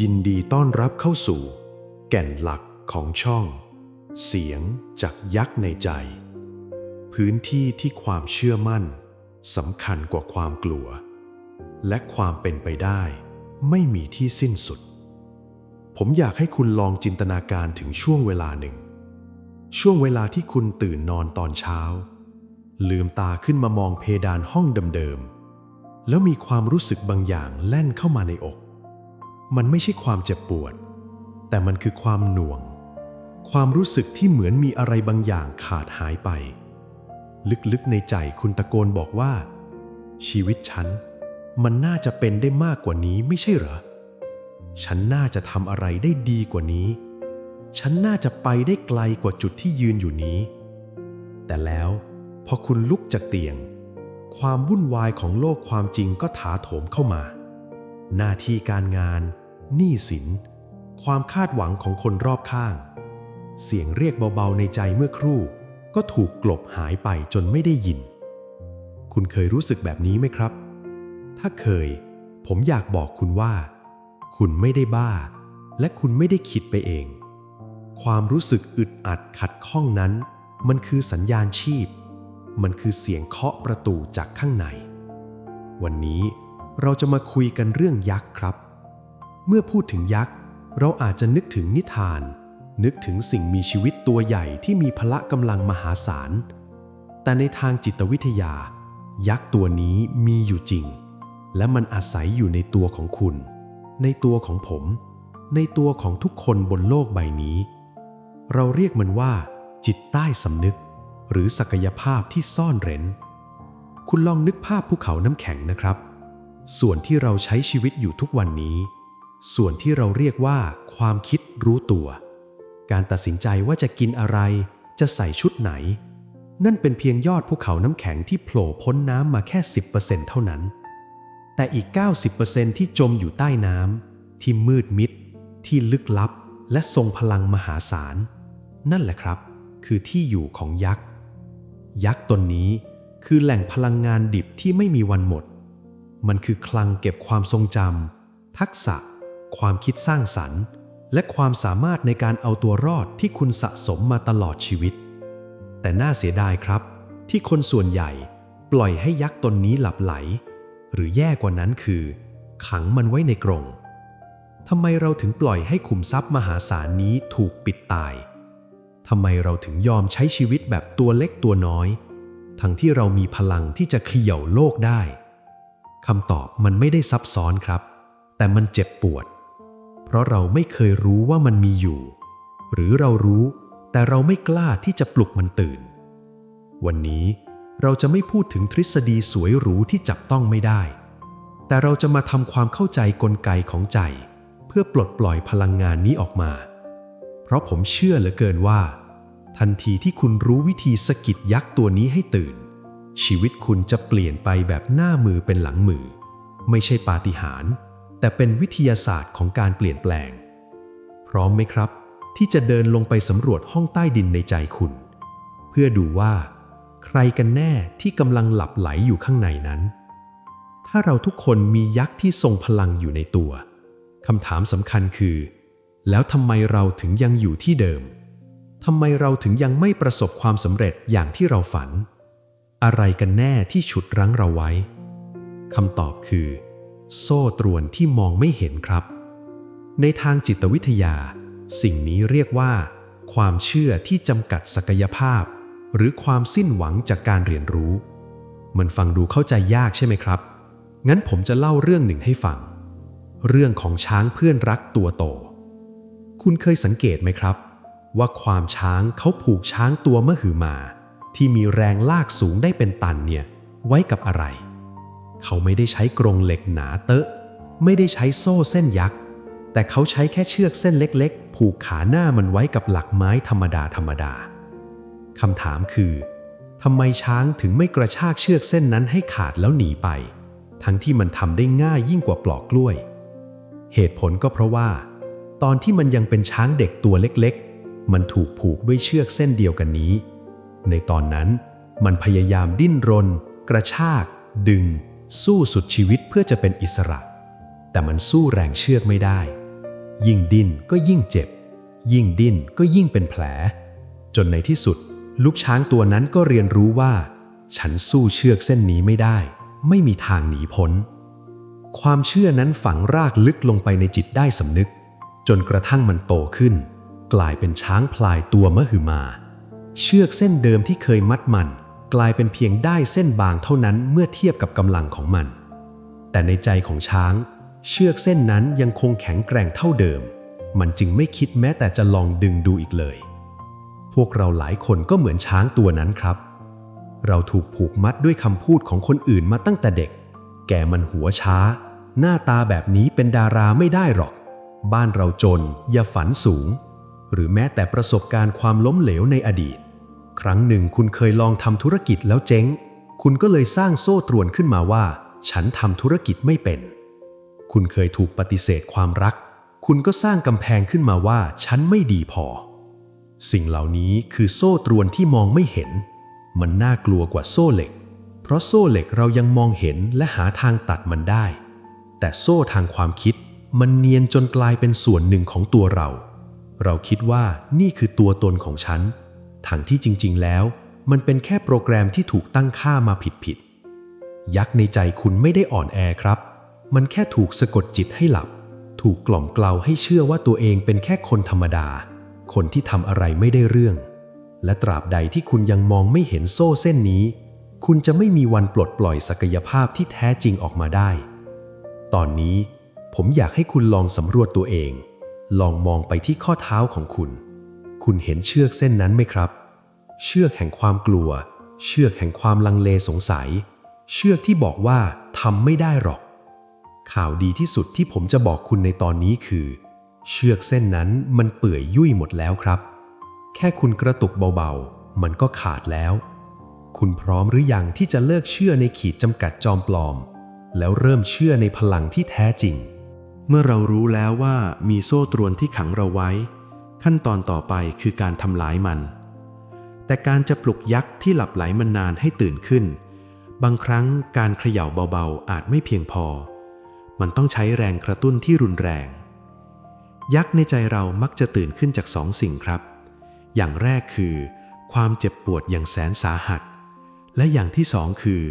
ยินดีต้อนรับเข้าสู่ แก่นหลักของช่อง เสียงจากยักษ์ในใจ พื้นที่ที่ความเชื่อมั่นสำคัญกว่าความกลัว และความเป็นไปได้ ไม่มีที่สิ้นสุด ผมอยากให้คุณลองจินตนาการถึงช่วงเวลาหนึ่ง ช่วงเวลาที่คุณตื่นนอนตอนเช้า ลืมตาขึ้นมามองเพดานห้องเดิมๆแล้วมีความรู้สึกบางอย่างแล่นเข้ามาในอก มันไม่ใช่ความเจ็บปวด แต่มันคือความหน่วง ความรู้สึกที่เหมือนมีอะไรบางอย่างขาดหายไป ลึกๆในใจคุณตะโกนบอกว่า ชีวิตฉัน มันน่าจะเป็นได้มากกว่านี้ไม่ใช่เหรอ ฉันน่าจะทำอะไรได้ดีกว่านี้ ฉันน่าจะไปได้ไกลกว่าจุดที่ยืนอยู่นี้ แต่แล้วพอคุณลุกจากเตียง ความวุ่นวายของโลกความจริงก็ถาโถมเข้ามาหน้าที่การงาน หนี้สิน ความคาดหวังของคนรอบข้าง เสียงเรียกเบาๆในใจเมื่อครู่ ก็ถูกกลบหายไปจนไม่ได้ยิน คุณเคยรู้สึกแบบนี้ไหมครับ ถ้าเคย ผมอยากบอกคุณว่า คุณไม่ได้บ้า และคุณไม่ได้คิดไปเอง ความรู้สึกอึดอัดขัดข้องนั้น มันคือสัญญาณชีพ มันคือเสียงเคาะประตูจากข้างใน วันนี้เราจะมาคุยกันเรื่องยักษ์ครับ เมื่อพูดถึงยักษ์ เราอาจจะนึกถึงนิทาน นึกถึงสิ่งมีชีวิตตัวใหญ่ที่มีพละกำลังมหาศาล แต่ในทางจิตวิทยา ยักษ์ตัวนี้มีอยู่จริง และมันอาศัยอยู่ในตัวของคุณ ในตัวของผม ในตัวของทุกคนบนโลกใบนี้ เราเรียกมันว่า จิตใต้สำนึก หรือศักยภาพที่ซ่อนเร้น คุณลองนึกภาพภูเขาน้ำแข็งนะครับ ส่วนที่เราใช้ชีวิตอยู่ทุกวันนี้ ส่วนที่เราเรียกว่า ความคิดรู้ตัว การตัดสินใจว่าจะกินอะไร จะใส่ชุดไหน นั่นเป็นเพียงยอดภูเขาน้ำแข็งที่โผล่พ้นน้ำมาแค่ 10%เท่านั้น แต่อีก 90%ที่จมอยู่ใต้น้ำที่มืดมิด ที่ลึกลับ และทรงพลังมหาศาล นั่นแหละครับ คือที่อยู่ของยักษ์ ยักษ์ตนนี้คือแหล่งพลังงานดิบที่ไม่มีวันหมด มันคือคลังเก็บความทรงจำทักษะ ความคิดสร้างสรรค์ และความสามารถในการเอาตัวรอดที่คุณสะสมมาตลอดชีวิต แต่น่าเสียดายครับ ที่คนส่วนใหญ่ปล่อยให้ยักษ์ตนนี้หลับไหล หรือแย่กว่านั้นคือ ขังมันไว้ในกรงทำไมเราถึงปล่อยให้ขุมทรัพย์มหาศาลนี้ถูกปิดตายทำไมเราถึงยอมใช้ชีวิตแบบตัวเล็กตัวน้อย ทั้งที่เรามีพลังที่จะเขย่าโลกได้คำตอบมันไม่ได้ซับซ้อนครับ แต่มันเจ็บปวด เพราะเราไม่เคยรู้ว่ามันมีอยู่ หรือเรารู้แต่เราไม่กล้าที่จะปลุกมันตื่น วันนี้เราจะไม่พูดถึงทฤษฎีสวยหรูที่จับต้องไม่ได้ แต่เราจะมาทำความเข้าใจกลไกของใจ เพื่อปลดปล่อยพลังงานนี้ออกมา เพราะผมเชื่อเหลือเกินว่า ทันทีที่คุณรู้วิธีสะกิดยักษ์ตัวนี้ให้ตื่น ชีวิตคุณจะเปลี่ยนไปแบบหน้ามือเป็นหลังมือ ไม่ใช่ปาฏิหาริย์ แต่เป็นวิทยาศาสตร์ของการเปลี่ยนแปลง พร้อมไหมครับ ที่จะเดินลงไปสำรวจห้องใต้ดินในใจคุณ เพื่อดูว่า ใครกันแน่ที่กำลังหลับไหลอยู่ข้างในนั้น ถ้าเราทุกคนมียักษ์ที่ทรงพลังอยู่ในตัวคำถามสำคัญคือ แล้วทำไมเราถึงยังอยู่ที่เดิมทำไมเราถึงยังไม่ประสบความสำเร็จอย่างที่เราฝัน อะไรกันแน่ที่ฉุดรั้งเราไว้คำตอบคือ โซ่ตรวนที่มองไม่เห็นครับ ในทางจิตวิทยา สิ่งนี้เรียกว่า ความเชื่อที่จำกัดศักยภาพ หรือความสิ้นหวังจากการเรียนรู้ มันฟังดูเข้าใจยากใช่ไหมครับ งั้นผมจะเล่าเรื่องหนึ่งให้ฟัง เรื่องของช้างเพื่อนรักตัวโต คุณเคยสังเกตไหมครับ ว่าความช้างเขาผูกช้างตัวมหือมา ที่มีแรงลากสูงได้เป็นตันเนี่ยไว้กับอะไร เขาไม่ได้ใช้กรงเหล็กหนาเตอะ ไม่ได้ใช้โซ่เส้นยักษ์ แต่เขาใช้แค่เชือกเส้นเล็กๆ ผูกขาหน้ามันไว้กับหลักไม้ธรรมดาธรรมดาคำถามคือทำไมช้างถึงไม่กระชากเชือกเส้นนั้นให้ขาดแล้วหนีไป ทั้งที่มันทำได้ง่ายยิ่งกว่าปลอกกล้วย เหตุผลก็เพราะว่า ตอนที่มันยังเป็นช้างเด็กตัวเล็กๆ มันถูกผูกด้วยเชือกเส้นเดียวกันนี้ ในตอนนั้น มันพยายามดิ้นรน กระชาก ดึง สู้สุดชีวิตเพื่อจะเป็นอิสระ แต่มันสู้แรงเชือกไม่ได้ ยิ่งดิ้นก็ยิ่งเจ็บ ยิ่งดิ้นก็ยิ่งเป็นแผล จนในที่สุด ลูกช้างตัวนั้นก็เรียนรู้ว่า ฉันสู้เชือกเส้นนี้ไม่ได้ ไม่มีทางหนีพ้น ความเชื่อนั้นฝังรากลึกลงไปในจิตได้สำนึก จนกระทั่งมันโตขึ้น กลายเป็นช้างพลายตัวมหึมา เชือกเส้นเดิมที่เคยมัดมัน กลายเป็นเพียงได้เส้นบางเท่านั้นเมื่อเทียบกับกำลังของมัน แต่ในใจของช้าง เชือกเส้นนั้นยังคงแข็งแกร่งเท่าเดิม มันจึงไม่คิดแม้แต่จะลองดึงดูอีกเลย พวกเราหลายคนก็เหมือนช้างตัวนั้นครับ เราถูกผูกมัดด้วยคำพูดของคนอื่นมาตั้งแต่เด็ก แกมันหัวช้า หน้าตาแบบนี้เป็นดาราไม่ได้หรอก บ้านเราจน อย่าฝันสูง หรือแม้แต่ประสบการณ์ความล้มเหลวในอดีต ครั้งหนึ่งคุณเคยลองทำธุรกิจแล้วเจ๊ง คุณก็เลยสร้างโซ่ตรวนขึ้นมาว่า ฉันทำธุรกิจไม่เป็น คุณเคยถูกปฏิเสธความรัก คุณก็สร้างกำแพงขึ้นมาว่า ฉันไม่ดีพอ สิ่งเหล่านี้คือโซ่ตรวนที่มองไม่เห็น มันน่ากลัวกว่าโซ่เหล็ก เพราะโซ่เหล็กเรายังมองเห็นและหาทางตัดมันได้ แต่โซ่ทางความคิดมันเนียนจนกลายเป็นส่วนหนึ่งของตัวเรา เราคิดว่านี่คือตัวตนของฉัน ทั้งที่จริง ๆ แล้ว มันเป็นแค่โปรแกรมที่ถูกตั้งค่ามาผิดๆยักษ์ในใจคุณไม่ได้อ่อนแอครับ มันแค่ถูกสะกดจิตให้หลับ ถูกกล่อมเกลาให้เชื่อว่าตัวเองเป็นแค่คนธรรมดา คนที่ทำอะไรไม่ได้เรื่อง และตราบใดที่คุณยังมองไม่เห็นโซ่เส้นนี้ คุณจะไม่มีวันปลดปล่อยศักยภาพที่แท้จริงออกมาได้ ตอนนี้ผมอยากให้คุณลองสำรวจตัวเอง ลองมองไปที่ข้อเท้าของคุณ คุณเห็นเชือกเส้นนั้นไหมครับ เชือกแห่งความกลัว เชือกแห่งความลังเลสงสัย เชือกที่บอกว่าทำไม่ได้หรอก ข่าวดีที่สุดที่ผมจะบอกคุณในตอนนี้คือ เชือกเส้นนั้นมันเปื่อยยุ่ยหมดแล้วครับ แค่คุณกระตุกเบาๆ มันก็ขาดแล้ว คุณพร้อมหรือยังที่จะเลิกเชื่อในขีดจำกัดจอมปลอม แล้วเริ่มเชื่อในพลังที่แท้จริง เมื่อเรารู้แล้วว่ามีโซ่ตรวนที่ขังเราไว้ ขั้นตอนต่อไปคือการทำลายมัน แต่การจะปลุกยักษ์ที่หลับไหลมันนานให้ตื่นขึ้น บางครั้งการเขย่าเบาๆอาจไม่เพียงพอ มันต้องใช้แรงกระตุ้นที่รุนแรง ยักษ์ในใจเรามักจะตื่นขึ้นจากสองสิ่งครับ อย่างแรกคือ ความเจ็บปวดอย่างแสนสาหัส และอย่างที่สองคือ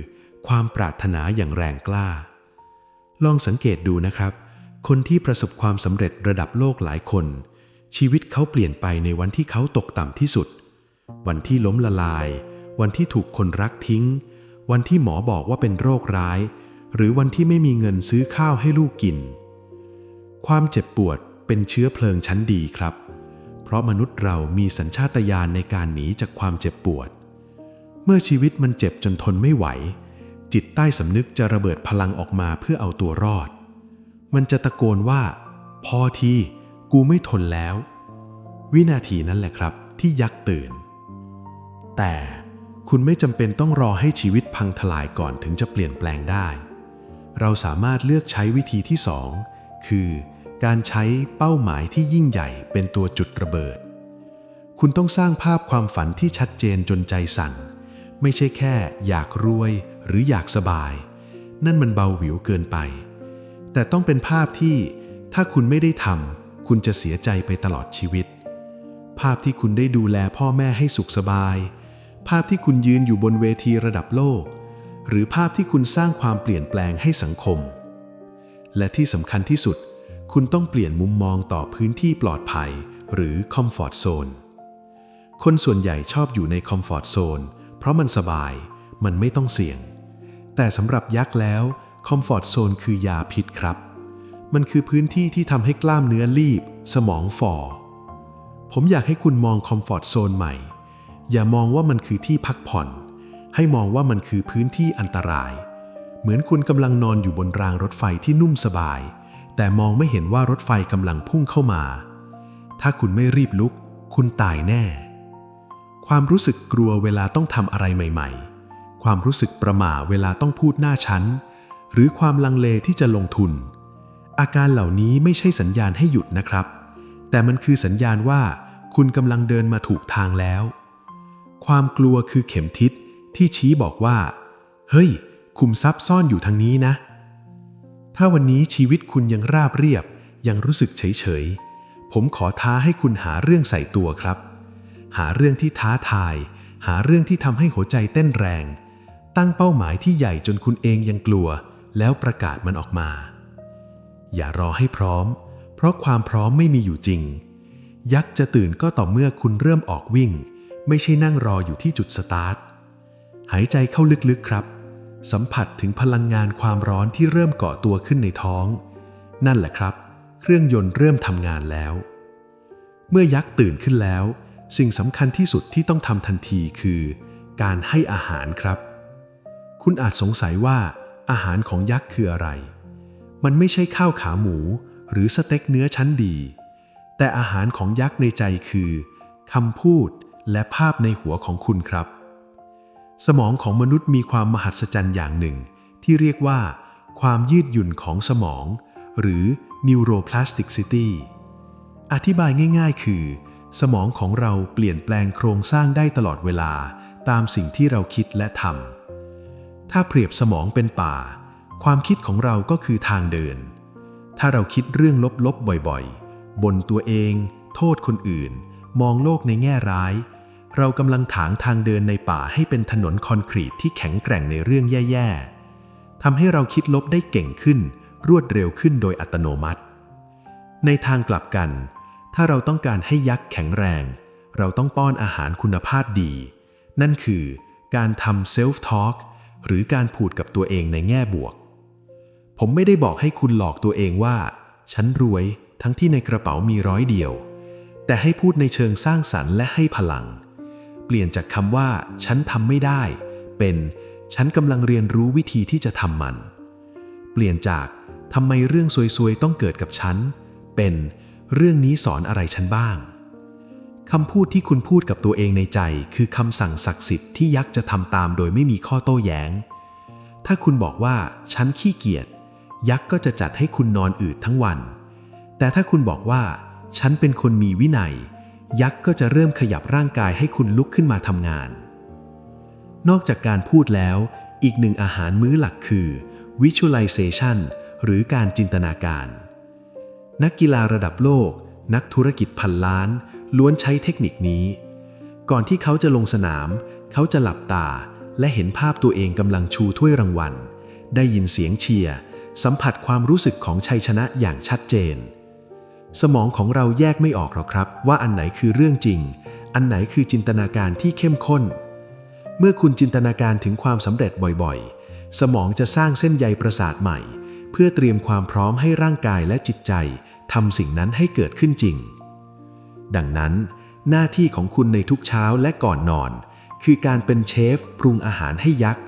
ความปรารถนาอย่างแรงกล้า ลองสังเกตดูนะครับ คนที่ประสบความสำเร็จระดับโลกหลายคน ชีวิตเขาเปลี่ยนไปในวันที่เขาตกต่ำที่สุด วันที่ล้มละลาย วันที่ถูกคนรักทิ้ง วันที่หมอบอกว่าเป็นโรคร้าย หรือวันที่ไม่มีเงินซื้อข้าวให้ลูกกิน ความเจ็บปวดเป็นเชื้อเพลิงชั้นดีครับ เพราะมนุษย์เรามีสัญชาตญาณในการหนีจากความเจ็บปวด เมื่อชีวิตมันเจ็บจนทนไม่ไหว จิตใต้สำนึกจะระเบิดพลังออกมาเพื่อเอาตัวรอด มันจะตะโกนว่า พอที กูไม่ทนแล้ว วินาทีนั้นแหละครับ ที่ยักษ์ตื่น แต่คุณไม่จำเป็นต้องรอให้ชีวิตพังทลายก่อนถึงจะเปลี่ยนแปลงได้ เราสามารถเลือกใช้วิธีที่สองคือการใช้เป้าหมายที่ยิ่งใหญ่เป็นตัวจุดระเบิด คุณต้องสร้างภาพความฝันที่ชัดเจนจนใจสั่น ไม่ใช่แค่อยากรวยหรืออยากสบาย นั่นมันเบาหวิวเกินไป แต่ต้องเป็นภาพที่ถ้าคุณไม่ได้ทำ คุณจะเสียใจไปตลอดชีวิต ภาพที่คุณได้ดูแลพ่อแม่ให้สุขสบาย ภาพที่คุณยืนอยู่บนเวทีระดับโลก หรือภาพที่คุณสร้างความเปลี่ยนแปลงให้สังคม และที่สำคัญที่สุด คุณต้องเปลี่ยนมุมมองต่อพื้นที่ปลอดภัย หรือคอมฟอร์ z โซน คนส่วนใหญ่ชอบอยู่ในคอมฟอร์ z โซนเพราะมันสบาย มันไม่ต้องเสี่ยง แต่สำหรับยักษ์แล้วคอมฟอร์ z โซนคือยาพิษครับ มันคือพื้นที่ที่ทำให้กล้ามเนื้อรีบ สมองฝ่อ ผมอยากให้คุณมองคอมฟอร์ z โซนใหม่ อย่ามองว่ามันคือที่พักผ่อน ให้มองว่ามันคือพื้นที่อันตราย เหมือนคุณกำลังนอนอยู่บนรางรถไฟที่นุ่มสบาย แต่มองไม่เห็นว่ารถไฟกำลังพุ่งเข้ามา ถ้าคุณไม่รีบลุก คุณตายแน่ ความรู้สึกกลัวเวลาต้องทำอะไรใหม่ ๆ ความรู้สึกประหม่าเวลาต้องพูดหน้าชั้น หรือความลังเลที่จะลงทุน อาการเหล่านี้ไม่ใช่สัญญาณให้หยุดนะครับ แต่มันคือสัญญาณว่าคุณกำลังเดินมาถูกทางแล้ว ความกลัวคือเข็มทิศที่ชี้บอกว่า เฮ้ย คุมทรัพย์ซ่อนอยู่ทางนี้นะ ถ้าวันนี้ชีวิตคุณยังราบเรียบ ยังรู้สึกเฉยๆผมขอท้าให้คุณหาเรื่องใส่ตัวครับ หาเรื่องที่ท้าทาย หาเรื่องที่ทำให้หัวใจเต้นแรง ตั้งเป้าหมายที่ใหญ่จนคุณเองยังกลัว แล้วประกาศมันออกมา อย่ารอให้พร้อม เพราะความพร้อมไม่มีอยู่จริง ยักษ์จะตื่นก็ต่อเมื่อคุณเริ่มออกวิ่ง ไม่ใช่นั่งรออยู่ที่จุดสตาร์ท หายใจเข้าลึกๆครับ สัมผัสถึงพลังงานความร้อนที่เริ่มเกาะตัวขึ้นในท้อง นั่นแหละครับ เครื่องยนต์เริ่มทำงานแล้ว เมื่อยักษ์ตื่นขึ้นแล้ว สิ่งสำคัญที่สุดที่ต้องทำทันทีคือ การให้อาหารครับ คุณอาจสงสัยว่าอาหารของยักษ์คืออะไร มันไม่ใช่ข้าวขาหมูหรือสเต็กเนื้อชั้นดี แต่อาหารของยักษ์ในใจคือคำพูดและภาพในหัวของคุณครับ สมองของมนุษย์มีความมหัศจรรย์อย่างหนึ่ง ที่เรียกว่า ความยืดหยุ่นของสมอง หรือ neuroplasticity อธิบายง่าย ๆ คือ สมองของเราเปลี่ยนแปลงโครงสร้างได้ตลอดเวลา ตามสิ่งที่เราคิดและทำถ้าเปรียบสมองเป็นป่า ความคิดของเราก็คือทางเดิน ถ้าเราคิดเรื่องลบๆบ่อยๆ บนตัวเอง โทษคนอื่น มองโลกในแง่ร้าย เรากำลังถางทางเดินในป่าให้เป็นถนนคอนกรีตที่แข็งแกร่งในเรื่องแย่ๆทำให้เราคิดลบได้เก่งขึ้น รวดเร็วขึ้นโดยอัตโนมัติ ในทางกลับกัน ถ้าเราต้องการให้ยักษ์แข็งแรง เราต้องป้อนอาหารคุณภาพดี นั่นคือการทำเซลฟ์ทอล์กหรือการพูดกับตัวเองในแง่บวก ผมไม่ได้บอกให้คุณหลอกตัวเองว่า ฉันรวยทั้งที่ในกระเป๋ามีร้อยเดียว แต่ให้พูดในเชิงสร้างสรรค์และให้พลัง เปลี่ยนจากคำว่า ฉันทำไม่ได้ เป็น ฉันกำลังเรียนรู้วิธีที่จะทำมัน เปลี่ยนจากทำไมเรื่องซวยๆต้องเกิดกับฉัน เป็นเรื่องนี้สอนอะไรฉันบ้างคำพูดที่คุณพูดกับตัวเองในใจ คือคำสั่งศักดิ์สิทธิ์ที่ยักษ์จะทำตามโดยไม่มีข้อโต้แย้ง ถ้าคุณบอกว่า ฉันขี้เกียจ ยักษ์ก็จะจัดให้คุณนอนอืดทั้งวัน แต่ถ้าคุณบอกว่า ฉันเป็นคนมีวินัย ยักษ์ก็จะเริ่มขยับร่างกายให้คุณลุกขึ้นมาทำงาน นอกจากการพูดแล้ว อีกหนึ่งอาหารมื้อหลักคือ visualization หรือการจินตนาการ นักกีฬาระดับโลก นักธุรกิจพันล้าน ล้วนใช้เทคนิคนี้ ก่อนที่เขาจะลงสนาม เขาจะหลับตาและเห็นภาพตัวเองกำลังชูถ้วยรางวัล ได้ยินเสียงเชียร์ สัมผัสความรู้สึกของชัยชนะอย่างชัดเจน สมองของเราแยกไม่ออกหรอกครับ ว่าอันไหนคือเรื่องจริง อันไหนคือจินตนาการที่เข้มข้น เมื่อคุณจินตนาการถึงความสำเร็จบ่อยๆ สมองจะสร้างเส้นใยประสาทใหม่ เพื่อเตรียมความพร้อมให้ร่างกายและจิตใจทำสิ่งนั้นให้เกิดขึ้นจริง ดังนั้น หน้าที่ของคุณในทุกเช้าและก่อนนอน คือการเป็นเชฟปรุงอาหารให้ยักษ์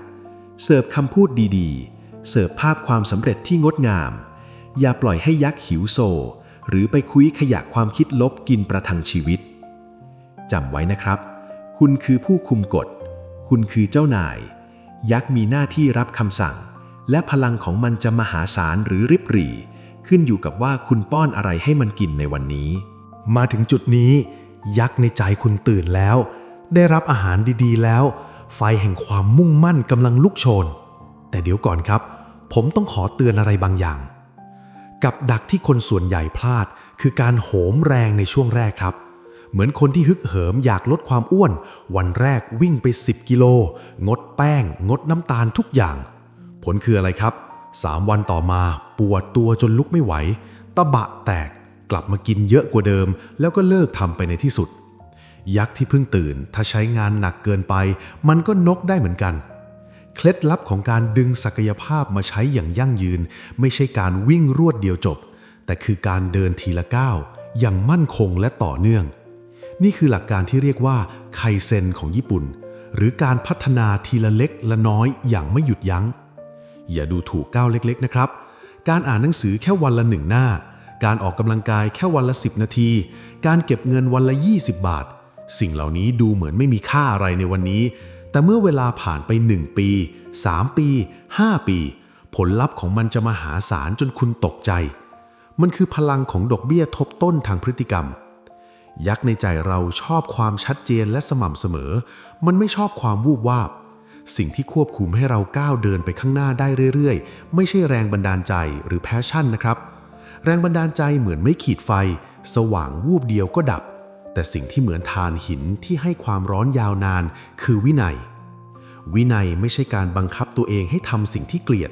เสิร์ฟคำพูดดีๆ เสิร์ฟภาพความสำเร็จที่งดงาม อย่าปล่อยให้ยักษ์หิวโซ หรือไปคุยขยะความคิดลบกินประทังชีวิตจำไว้นะครับ คุณคือผู้คุมกฎ คุณคือเจ้านาย ยักษ์มีหน้าที่รับคำสั่ง และพลังของมันจะมหาศาลหรือริบหรี่ ขึ้นอยู่กับว่าคุณป้อนอะไรให้มันกินในวันนี้ มาถึงจุดนี้ ยักษ์ในใจคุณตื่นแล้ว ได้รับอาหารดีๆแล้ว ไฟแห่งความมุ่งมั่นกำลังลุกโชน แต่เดี๋ยวก่อนครับ ผมต้องขอเตือนอะไรบางอย่าง กับดักที่คนส่วนใหญ่พลาด คือการโหมแรงในช่วงแรกครับ เหมือนคนที่ฮึกเหิมอยากลดความอ้วน วันแรกวิ่งไป 10 กิโล งดแป้ง งดน้ำตาลทุกอย่าง ผลคืออะไรครับ3วันต่อมาปวดตัวจนลุกไม่ไหว ตะบะแตกกลับมากินเยอะกว่าเดิม แล้วก็เลิกทำไปในที่สุด ยักษ์ที่เพิ่งตื่น ถ้าใช้งานหนักเกินไป มันก็นกได้เหมือนกัน เคล็ดลับของการดึงศักยภาพมาใช้อย่างยั่งยืน ไม่ใช่การวิ่งรวดเดียวจบ แต่คือการเดินทีละก้าวอย่างมั่นคงและต่อเนื่อง นี่คือหลักการที่เรียกว่าไคเซนของญี่ปุ่น หรือการพัฒนาทีละเล็กละน้อยอย่างไม่หยุดยัง้ง อย่าดูถูกก้าวเล็กๆนะครับ การอ่านหนังสือแค่วันละหนึ่งหน้า การออกกำลังกายแค่วันละ 10 นาที การเก็บเงินวันละ 20 บาท สิ่งเหล่านี้ดูเหมือนไม่มีค่าอะไรในวันนี้ แต่เมื่อเวลาผ่านไป 1 ปี 3 ปี 5 ปี ผลลัพธ์ของมันจะมหาศาลจนคุณตกใจ มันคือพลังของดอกเบี้ยทบต้นทางพฤติกรรม ยักษ์ในใจเราชอบความชัดเจนและสม่ำเสมอ มันไม่ชอบความวูบวาบ สิ่งที่ควบคุมให้เราก้าวเดินไปข้างหน้าได้เรื่อยๆ ไม่ใช่แรงบันดาลใจหรือแพชชั่นนะครับ แรงบันดาลใจเหมือนไม่ขีดไฟ สว่างวูบเดียวก็ดับ แต่สิ่งที่เหมือนทานหินที่ให้ความร้อนยาวนาน คือวินัย วินัยไม่ใช่การบังคับตัวเองให้ทำสิ่งที่เกลียด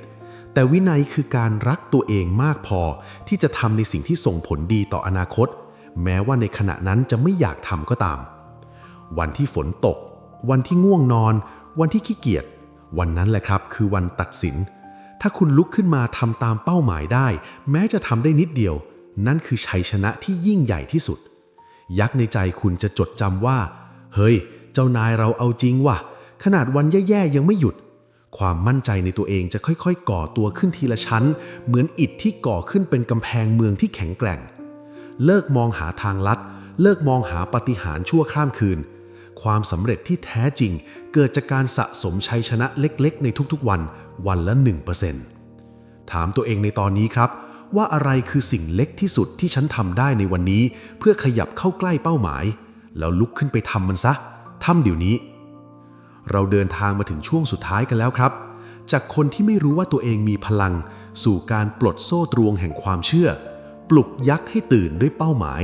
แต่วินัยคือการรักตัวเองมากพอ ที่จะทำในสิ่งที่ส่งผลดีต่ออนาคต แม้ว่าในขณะนั้นจะไม่อยากทำก็ตาม วันที่ฝนตก วันที่ง่วงนอน วันที่ขี้เกียจ วันนั้นแหละครับคือวันตัดสิน ถ้าคุณลุกขึ้นมาทำตามเป้าหมายได้ แม้จะทำได้นิดเดียว นั่นคือชัยชนะที่ยิ่งใหญ่ที่สุด ยักษ์ในใจคุณจะจดจำว่า เฮ้ย เจ้านายเราเอาจริงว่ะ ขนาดวันแย่ๆยังไม่หยุด ความมั่นใจในตัวเองจะค่อยๆ ก่อตัวขึ้นทีละชั้น เหมือนอิฐที่ก่อขึ้นเป็นกำแพงเมืองที่แข็งแกร่ง เลิกมองหาทางลัด เลิกมองหาปาฏิหารย์ชั่วข้ามคืน ความสำเร็จที่แท้จริง เกิดจากการสะสมชัยชนะเล็กๆ ในทุกๆวัน วันละ 1%ถามตัวเองในตอนนี้ครับ ว่าอะไรคือสิ่งเล็กที่สุดที่ฉันทำได้ในวันนี้ เพื่อขยับเข้าใกล้เป้าหมาย แล้วลุกขึ้นไปทำมันซะทำเดี๋ยวนี้ เราเดินทางมาถึงช่วงสุดท้ายกันแล้วครับ จากคนที่ไม่รู้ว่าตัวเองมีพลัง สู่การปลดโซ่ตรวงแห่งความเชื่อ ปลุกยักษ์ให้ตื่นด้วยเป้าหมาย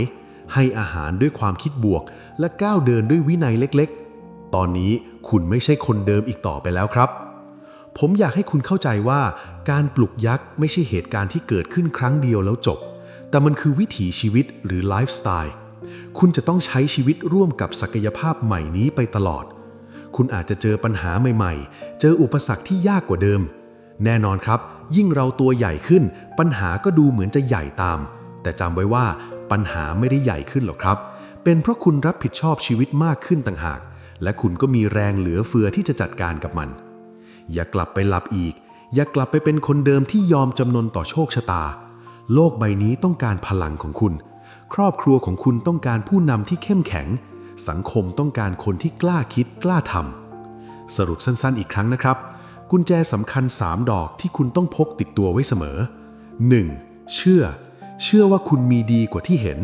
ให้อาหารด้วยความคิดบวก และก้าวเดินด้วยวินัยเล็กๆ ตอนนี้คุณไม่ใช่คนเดิมอีกต่อไปแล้วครับ ผมอยากให้คุณเข้าใจว่าการปลุกยักษ์ไม่ใช่เหตุการณ์ที่เกิดขึ้นครั้งเดียวแล้วจบ แต่มันคือวิถีชีวิตหรือไลฟ์สไตล์ คุณจะต้องใช้ชีวิตร่วมกับศักยภาพใหม่นี้ไปตลอด คุณอาจจะเจอปัญหาใหม่ๆ เจออุปสรรคที่ยากกว่าเดิม แน่นอนครับ ยิ่งเราตัวใหญ่ขึ้น ปัญหาก็ดูเหมือนจะใหญ่ตาม แต่จำไว้ว่าปัญหาไม่ได้ใหญ่ขึ้นหรอกครับ เป็นเพราะคุณรับผิดชอบชีวิตมากขึ้นต่างหาก และคุณก็มีแรงเหลือเฟือที่จะจัดการกับมัน อย่ากลับไปหลับอีก อย่ากลับไปเป็นคนเดิมที่ยอมจำนนต่อโชคชะตา โลกใบนี้ต้องการพลังของคุณ ครอบครัวของคุณต้องการผู้นำที่เข้มแข็ง สังคมต้องการคนที่กล้าคิดกล้าทำสรุปสั้นๆ อีกครั้งนะครับ กุญแจสำคัญ 3 ดอกที่คุณต้องพกติดตัวไว้เสมอ 1. เชื่อ เชื่อว่าคุณมีดีกว่าที่เห็น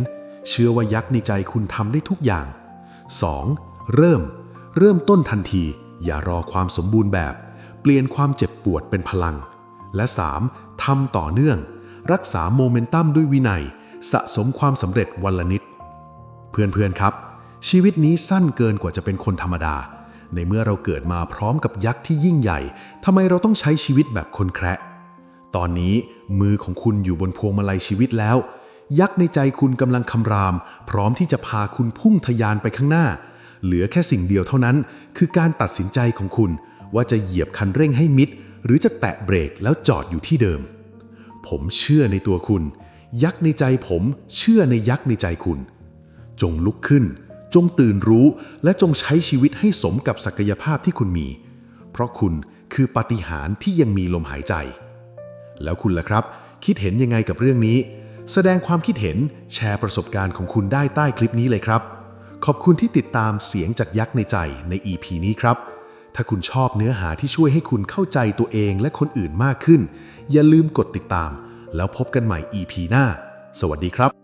เชื่อว่ายักษ์ในใจคุณทำได้ทุกอย่าง 2. เริ่ม เริ่มต้นทันที อย่ารอความสมบูรณ์แบบ เปลี่ยนความเจ็บปวดเป็นพลัง และ 3. ทำต่อเนื่อง รักษาโมเมนตัมด้วยวินัย สะสมความสำเร็จวันละนิด เพื่อนๆครับ ชีวิตนี้สั้นเกินกว่าจะเป็นคนธรรมดา ในเมื่อเราเกิดมาพร้อมกับยักษ์ที่ยิ่งใหญ่ทำไมเราต้องใช้ชีวิตแบบคนแคระตอนนี้มือของคุณอยู่บนพวงมาลัยชีวิตแล้ว ยักษ์ในใจคุณกำลังคำราม พร้อมที่จะพาคุณพุ่งทะยานไปข้างหน้า เหลือแค่สิ่งเดียวเท่านั้น คือการตัดสินใจของคุณ ว่าจะเหยียบคันเร่งให้มิด หรือจะแตะเบรกแล้วจอดอยู่ที่เดิม ผมเชื่อในตัวคุณ ยักษ์ในใจผมเชื่อในยักษ์ในใจคุณ จงลุกขึ้น จงตื่นรู้และจงใช้ชีวิตให้สมกับศักยภาพที่คุณมี เพราะคุณคือปาฏิหาริย์ที่ยังมีลมหายใจ แล้วคุณล่ะครับ คิดเห็นยังไงกับเรื่องนี้ แสดงความคิดเห็นแชร์ประสบการณ์ของคุณได้ใต้คลิปนี้เลยครับ ขอบคุณที่ติดตามเสียงจากยักษ์ในใจใน EP นี้ครับ ถ้าคุณชอบเนื้อหาที่ช่วยให้คุณเข้าใจตัวเองและคนอื่นมากขึ้น อย่าลืมกดติดตาม แล้วพบกันใหม่ EP หน้า สวัสดีครับ